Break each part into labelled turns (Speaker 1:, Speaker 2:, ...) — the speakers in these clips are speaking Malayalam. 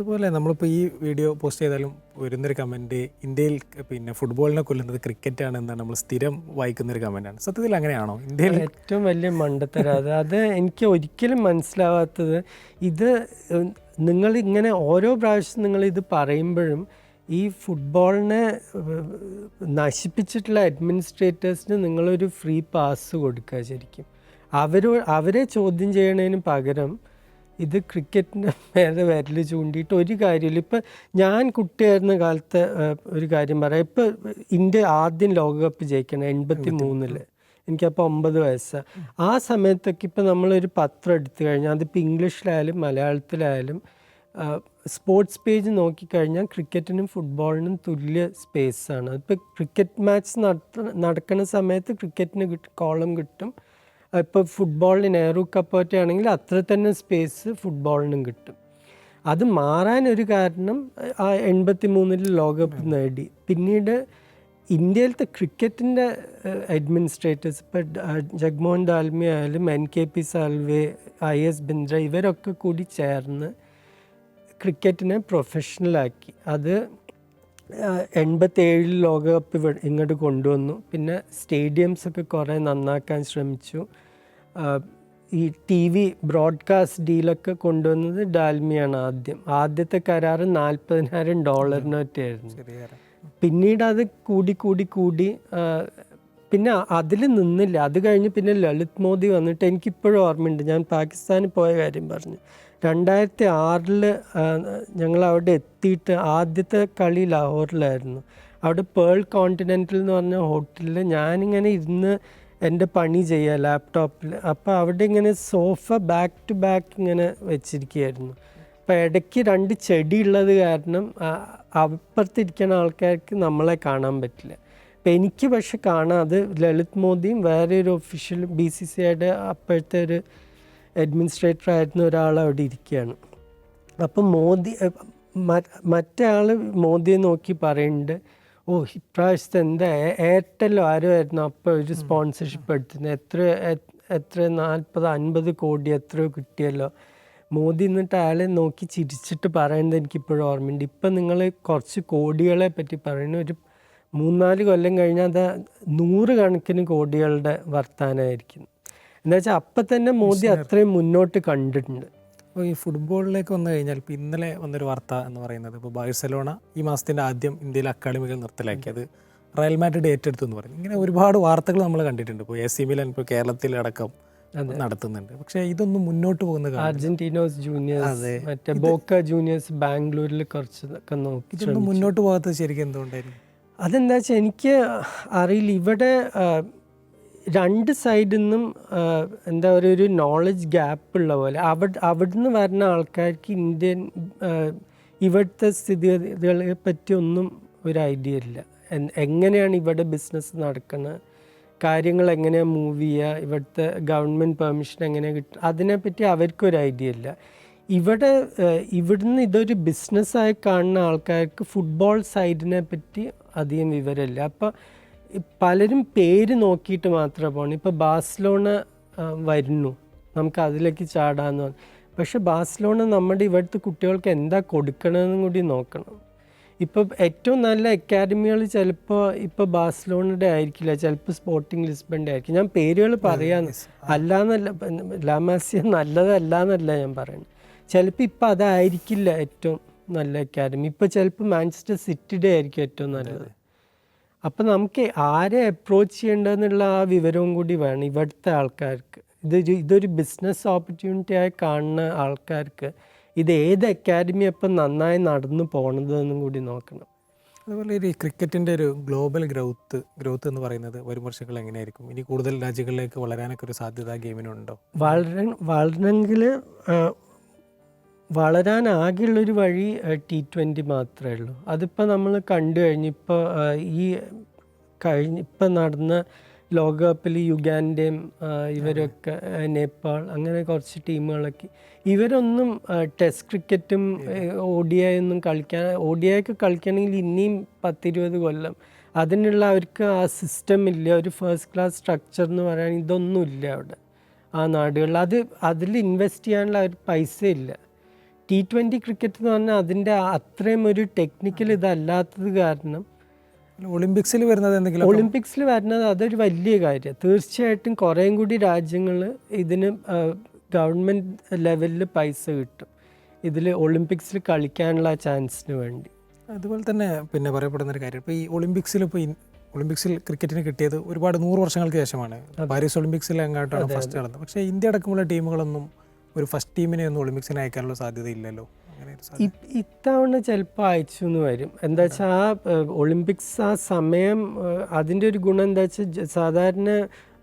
Speaker 1: അതുപോലെ നമ്മളിപ്പോൾ ഈ വീഡിയോ പോസ്റ്റ് ചെയ്താലും വരുന്നൊരു കമന്റ് ഇന്ത്യയിൽ പിന്നെ ഫുട്ബോളിനെ കൊല്ലുന്നത് ക്രിക്കറ്റ് ആണ് എന്നാണ് നമ്മൾ സ്ഥിരം വായിക്കുന്നൊരു കമന്റാണ് സത്യത്തിൽ അങ്ങനെയാണോ? ഇന്ത്യയിൽ
Speaker 2: ഏറ്റവും വലിയ മണ്ടത്തരം അത്. എനിക്ക് ഒരിക്കലും മനസ്സിലാവാത്തത് ഇത് നിങ്ങൾ ഇങ്ങനെ ഓരോ പ്രാവശ്യം നിങ്ങൾ ഇത് പറയുമ്പോഴും ഈ ഫുട്ബോളിനെ നശിപ്പിച്ചിട്ടുള്ള അഡ്മിനിസ്ട്രേറ്റേഴ്സിന് നിങ്ങളൊരു ഫ്രീ പാസ് കൊടുക്കുക ശരിക്കും. അവരോ അവരെ ചോദ്യം ചെയ്യണതിന് പകരം ഇത് ക്രിക്കറ്റിന്റെ മേലെ വിരൽ ചൂണ്ടിയിട്ട് ഒരു കാര്യമില്ല. ഇപ്പം ഞാൻ കുട്ടിയായിരുന്ന കാലത്ത് ഒരു കാര്യം പറയാം. ഇപ്പം ഇന്ത്യ ആദ്യം ലോകകപ്പ് ജയിക്കണം എൺപത്തി മൂന്നിൽ എനിക്കപ്പോൾ ഒമ്പത് വയസ്സാണ് ആ സമയത്തൊക്കെ ഇപ്പം നമ്മളൊരു പത്രം എടുത്തു കഴിഞ്ഞാൽ അതിപ്പോൾ ഇംഗ്ലീഷിലായാലും മലയാളത്തിലായാലും സ്പോർട്സ് പേജ് നോക്കിക്കഴിഞ്ഞാൽ ക്രിക്കറ്റിനും ഫുട്ബോളിനും തുല്യ സ്പേസാണ്. അതിപ്പോൾ ക്രിക്കറ്റ് മാച്ച് നടത്ത നടക്കുന്ന സമയത്ത് ക്രിക്കറ്റിന് കിട്ടും കോളം കിട്ടും. ഇപ്പോൾ ഫുട്ബോളിന് നെഹ്റു കപ്പ് പറ്റുകയാണെങ്കിൽ അത്ര തന്നെ സ്പേസ് ഫുട്ബോളിനും കിട്ടും. അത് മാറാൻ ഒരു കാരണം ആ എൺപത്തി മൂന്നിൽ ലോകകപ്പ് നേടി. പിന്നീട് ഇന്ത്യയിലത്തെ ക്രിക്കറ്റിന്റെ അഡ്മിനിസ്ട്രേറ്റേഴ്സ് ഇപ്പോൾ ജഗ്മോഹൻ ദാൽമി ആയാലും N K P Salve I S Bindra ഇവരൊക്കെ കൂടി ചേർന്ന് ക്രിക്കറ്റിനെ പ്രൊഫഷണലാക്കി അത് എൺപത്തേഴിൽ ലോകകപ്പ് ഇങ്ങോട്ട് കൊണ്ടുവന്നു. പിന്നെ സ്റ്റേഡിയംസ് ഒക്കെ കുറേ നന്നാക്കാൻ ശ്രമിച്ചു. ഈ ടി വി ബ്രോഡ്കാസ്റ്റ് ഡീലൊക്കെ കൊണ്ടുവന്നത് ഡാൽമിയാണ് ആദ്യം. ആദ്യത്തെ കരാർ നാൽപ്പതിനായിരം ഡോളറിനൊറ്റയായിരുന്നു പിന്നീട് അത് കൂടി കൂടി കൂടി പിന്നെ അതിൽ നിന്നില്ല. അത് കഴിഞ്ഞ് പിന്നെ ലളിത് മോദി വന്നിട്ട് എനിക്കിപ്പോഴും ഓർമ്മയുണ്ട്. ഞാൻ പാകിസ്ഥാനിൽ പോയ കാര്യം പറഞ്ഞു. രണ്ടായിരത്തി ആറിൽ ഞങ്ങൾ അവിടെ എത്തിയിട്ട് ആദ്യത്തെ കളി ലാഹോറിലായിരുന്നു. അവിടെ പേൾ കോണ്ടിനെന്റൽ എന്ന് പറഞ്ഞ ഹോട്ടലിൽ ഞാനിങ്ങനെ ഇരുന്ന് എന്റെ പണി ചെയ്യുക ലാപ്ടോപ്പിൽ അപ്പോൾ അവിടെ ഇങ്ങനെ സോഫ ബാക്ക് ടു ബാക്ക് ഇങ്ങനെ വെച്ചിരിക്കുകയായിരുന്നു. അപ്പോൾ ഇടയ്ക്ക് രണ്ട് ചെടി ഉള്ളത് കാരണം അപ്പുറത്തിരിക്കുന്ന ആൾക്കാർക്ക് നമ്മളെ കാണാൻ പറ്റില്ല. അപ്പം എനിക്ക് പക്ഷെ കാണാം. അത് ലളിത് മോദിയും വേറെ ഒരു ഒഫീഷ്യൽ ബി സി സി ഐയുടെ അപ്പോഴത്തെ ഒരു അഡ്മിനിസ്ട്രേറ്റർ ആയിരുന്ന ഒരാൾ അവിടെ ഇരിക്കുകയാണ്. അപ്പം മോദി മറ്റേ ആൾ മോദിയെ നോക്കി പറയുന്നുണ്ട് ഓ ഇപ്രാവശ്യത്തെ എന്താ എയർടെല്ലോ ആരോ ആയിരുന്നു അപ്പോൾ ഒരു സ്പോൺസർഷിപ്പ് എടുത്തിരുന്നത്? എത്ര എത്ര നാൽപ്പത് അൻപത് കോടി എത്രയോ കിട്ടിയല്ലോ? മോദി എന്നിട്ട് അയാളെ നോക്കി ചിരിച്ചിട്ട് പറയുന്നത് എനിക്കിപ്പോഴും ഓർമ്മയുണ്ട്. ഇപ്പം നിങ്ങൾ കുറച്ച് കോടികളെ പറ്റി പറയുന്ന. ഒരു മൂന്നാൽ കൊല്ലം കഴിഞ്ഞാൽ അത് നൂറ് കണക്കിന് കോടികളുടെ വർത്താനമായിരിക്കും. എന്താ വെച്ചാൽ അപ്പം തന്നെ മോദി അത്രയും മുന്നോട്ട് കണ്ടിട്ടുണ്ട്.
Speaker 1: അപ്പോൾ ഈ ഫുട്ബോളിലേക്ക് വന്നു കഴിഞ്ഞാൽ ഇപ്പോൾ ഇന്നലെ വന്നൊരു വാർത്ത എന്ന് പറയുന്നത് ഇപ്പോൾ ബാഴ്സലോണ ഈ മാസത്തിന്റെ ആദ്യം ഇന്ത്യയിൽ അക്കാഡമികൾ നിർത്തലാക്കി അത് റയൽ മാഡ്രിഡ് ഏറ്റെടുത്തു എന്ന് പറയും ഇങ്ങനെ ഒരുപാട് വാർത്തകൾ നമ്മൾ കണ്ടിട്ടുണ്ട്. ഇപ്പോൾ എ സി മിലൻ ഇപ്പോൾ കേരളത്തിൽ അടക്കം നടത്തുന്നുണ്ട്. പക്ഷേ ഇതൊന്നും മുന്നോട്ട് പോകുന്ന
Speaker 2: അർജന്റീനോസ് ജൂനിയേഴ്സ് മറ്റേ ബോക്ക ജൂനിയേഴ്സ് ബാംഗ്ലൂരിൽ കുറച്ചൊക്കെ നോക്കി
Speaker 1: ഇതൊന്നും മുന്നോട്ട് പോകാത്തത് ശരിക്കും എന്തുകൊണ്ടായിരുന്നു?
Speaker 2: അതെന്താ വെച്ചാൽ എനിക്ക് അറിയില്ല. ഇവിടെ രണ്ട് സൈഡിൽ നിന്നും എന്താ പറയുക ഒരു നോളജ് ഗ്യാപ്പ് ഉള്ള പോലെ. അവിടെ അവിടുന്ന് വരുന്ന ആൾക്കാർക്ക് ഇന്ത്യൻ ഇവിടുത്തെ സ്ഥിതിഗതികളെ പറ്റി ഒന്നും ഒരു ഐഡിയ ഇല്ല. എങ്ങനെയാണ് ഇവിടെ ബിസിനസ് നടക്കുന്നത് കാര്യങ്ങൾ എങ്ങനെയാണ് മൂവ് ചെയ്യുക ഇവിടുത്തെ ഗവൺമെന്റ് പെർമിഷൻ എങ്ങനെ കിട്ടുക അതിനെപ്പറ്റി അവർക്കൊരു ഐഡിയ ഇല്ല. ഇവിടെ ഇവിടുന്ന് ഇതൊരു ബിസിനസ്സായി കാണുന്ന ആൾക്കാർക്ക് ഫുട്ബോൾ സൈഡിനെ പറ്റി അധികം വിവരമില്ല. അപ്പം പലരും പേര് നോക്കിയിട്ട് മാത്രമേ പോകണം ഇപ്പോൾ ബാഴ്സലോണ വരുന്നു. നമുക്ക് അതിലേക്ക് ചാടാന്ന് പറഞ്ഞു. പക്ഷെ ബാഴ്സലോണ നമ്മുടെ ഇവിടുത്തെ കുട്ടികൾക്ക് എന്താ കൊടുക്കണമെന്നും കൂടി നോക്കണം. ഇപ്പോൾ ഏറ്റവും നല്ല അക്കാഡമികൾ ചിലപ്പോൾ ഇപ്പോൾ ബാഴ്സലോണയുടെ ആയിരിക്കില്ല ചിലപ്പോൾ സ്പോർട്ടിംഗ് ലിസ്ബണിന്റെ ആയിരിക്കും. ഞാൻ പേരുകൾ പറയാന്ന്. അല്ലാന്നല്ല ലാമാസിയ നല്ലതല്ല എന്നല്ല ഞാൻ പറയുന്നത് ചിലപ്പോൾ ഇപ്പം അതായിരിക്കില്ല ഏറ്റവും നല്ല അക്കാഡമി ഇപ്പോൾ ചിലപ്പോൾ മാഞ്ചസ്റ്റർ സിറ്റിയുടെ ആയിരിക്കും ഏറ്റവും നല്ലത്. അപ്പം നമുക്ക് ആരെ അപ്രോച്ച് ചെയ്യേണ്ടതെന്നുള്ള ആ വിവരവും കൂടി വേണം ഇവിടുത്തെ ആൾക്കാർക്ക്. ഇത് ഇതൊരു ബിസിനസ് ഓപ്പർച്യൂണിറ്റി ആയി കാണുന്ന ആൾക്കാർക്ക് ഇത് ഏത് അക്കാഡമി അപ്പം നന്നായി നടന്നു പോണതെന്നും കൂടി നോക്കണം.
Speaker 1: അതുപോലെ ഈ ക്രിക്കറ്റിന്റെ ഒരു ഗ്ലോബൽ ഗ്രോത്ത് ഗ്രോത്ത് എന്ന് പറയുന്നത് വരും വർഷങ്ങൾ എങ്ങനെയായിരിക്കും? ഇനി കൂടുതൽ രാജ്യങ്ങളിലേക്ക് വളരാനൊക്കെ ഒരു സാധ്യത ഗെയിമിനുണ്ടോ?
Speaker 2: വളര വളരണമെങ്കിൽ വളരാൻ ആകെയുള്ളൊരു വഴി ടി ട്വന്റി മാത്രമേ ഉള്ളൂ. അതിപ്പോൾ നമ്മൾ കണ്ടു കഴിഞ്ഞു ഇപ്പോൾ ഈ കഴിഞ്ഞ ഇപ്പം നടന്ന ലോകകപ്പിൽ യുഗാന്റെയും ഇവരൊക്കെ നേപ്പാൾ അങ്ങനെ കുറച്ച് ടീമുകളൊക്കെ ഇവരൊന്നും ടെസ്റ്റ് ക്രിക്കറ്റും ഒ ഡി ഐ ഒന്നും കളിക്കാൻ ഒ ഡി ഐ ഒക്കെ കളിക്കണമെങ്കിൽ ഇനിയും പത്തിരുപത് കൊല്ലം. അതിനുള്ള അവർക്ക് ആ സിസ്റ്റം ഇല്ല. ഒരു ഫസ്റ്റ് ക്ലാസ് സ്ട്രക്ചർ എന്ന് പറയാൻ ഇതൊന്നും ഇല്ല അവിടെ. ആ നാടുകളിൽ. അത് അതിൽ ഇൻവെസ്റ്റ് ചെയ്യാനുള്ള ഒരു പൈസ ഇല്ല ടി ട്വന്റി ക്രിക്കറ്റ് എന്ന് പറഞ്ഞാൽ അതിന്റെ അത്രയും ഒരു ടെക്നിക്കൽ ഇതല്ലാത്തത് കാരണം
Speaker 1: ഒളിമ്പിക്സിൽ വരുന്നത് എന്തെങ്കിലും
Speaker 2: ഒളിമ്പിക്സിൽ വരുന്നത് അതൊരു വലിയ കാര്യം. തീർച്ചയായിട്ടും കുറേയും കൂടി രാജ്യങ്ങൾ ഇതിന് ഗവൺമെന്റ് ലെവലിൽ പൈസ കിട്ടും. ഇതിൽ ഒളിമ്പിക്സിൽ കളിക്കാനുള്ള ചാൻസിന് വേണ്ടി.
Speaker 1: അതുപോലെ തന്നെ പിന്നെ പറയപ്പെടുന്ന ഒരു കാര്യം. ഇപ്പോൾ ഈ ഒളിമ്പിക്സിൽ ഇപ്പോൾ ഒളിമ്പിക്സിൽ ക്രിക്കറ്റിന് കിട്ടിയത് ഒരുപാട് നൂറ് വർഷങ്ങൾക്ക് ശേഷമാണ്. പാരീസ് ഒളിമ്പിക്സിൽ എങ്ങോട്ടാണ് ഫസ്റ്റ് നടന്നത്. പക്ഷേ ഇന്ത്യ അടക്കമുള്ള ടീമുകളൊന്നും ഒരു ഫസ്റ്റ് ടീമിനെ ഒന്നും ഒളിമ്പിക്സിന് അയക്കാനുള്ള സാധ്യത. ഇല്ലല്ലോ
Speaker 2: ഇത്തവണ ചിലപ്പോൾ അയച്ചു എന്ന് വരും. എന്താ വെച്ചാൽ ആ ഒളിമ്പിക്സ് ആ സമയം അതിന്റെ ഒരു ഗുണം എന്താ വെച്ചാൽ സാധാരണ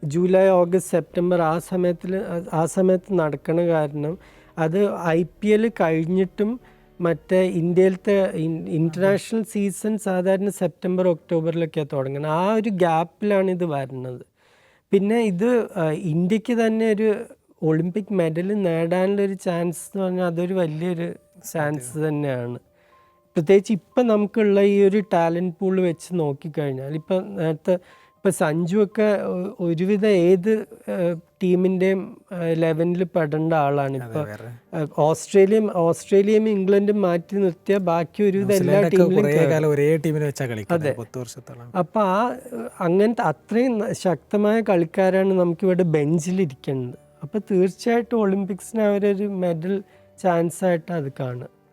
Speaker 2: ജൂലൈ ഓഗസ്റ്റ് സെപ്റ്റംബർ ആ സമയത്തിൽ ആ സമയത്ത് നടക്കണ കാരണം അത് ഐ പി എൽ കഴിഞ്ഞിട്ടും മറ്റേ ഇന്ത്യയിലത്തെ ഇന്റർനാഷണൽ സീസൺ സാധാരണ സെപ്റ്റംബർ ഒക്ടോബറിലൊക്കെയാണ് തുടങ്ങുന്നത് ആ ഒരു ഗ്യാപ്പിലാണ് ഇത് വരുന്നത്. പിന്നെ ഇത് ഇന്ത്യയ്ക്ക് തന്നെ ഒരു ഒളിമ്പിക് മെഡൽ നേടാനുള്ള ഒരു ചാൻസ് എന്ന് പറഞ്ഞാൽ അതൊരു വലിയൊരു ചാൻസ് തന്നെയാണ്. പ്രത്യേകിച്ച് ഇപ്പം നമുക്കുള്ള ഈ ഒരു ടാലന്റ് പൂൾ വെച്ച് നോക്കിക്കഴിഞ്ഞാൽ ഇപ്പം നേരത്തെ ഇപ്പം സഞ്ജു ഒക്കെ ഒ- ഒരുവിധ ഏത് ടീമിന്റെയും ലെവനിൽ പെടേണ്ട ആളാണ്. ഇപ്പം ഓസ്ട്രേലിയയും ഓസ്ട്രേലിയയും ഇംഗ്ലണ്ടും മാറ്റി നിർത്തിയാൽ ബാക്കി ഒരുവിധ എല്ലാ ടീമിലും
Speaker 1: അതെ അപ്പം ഒരേ വെച്ചാൽ വർഷത്തോളം.
Speaker 2: അപ്പോൾ ആ അങ്ങനത്തെ അത്രയും ശക്തമായ കളിക്കാരാണ് നമുക്കിവിടെ ബെഞ്ചിലിരിക്കുന്നത്. അപ്പോൾ തീർച്ചയായിട്ടും ഒളിമ്പിക്സിന് അവരൊരു മെഡൽ ചാൻസ് ആയിട്ട് അത് കാണുക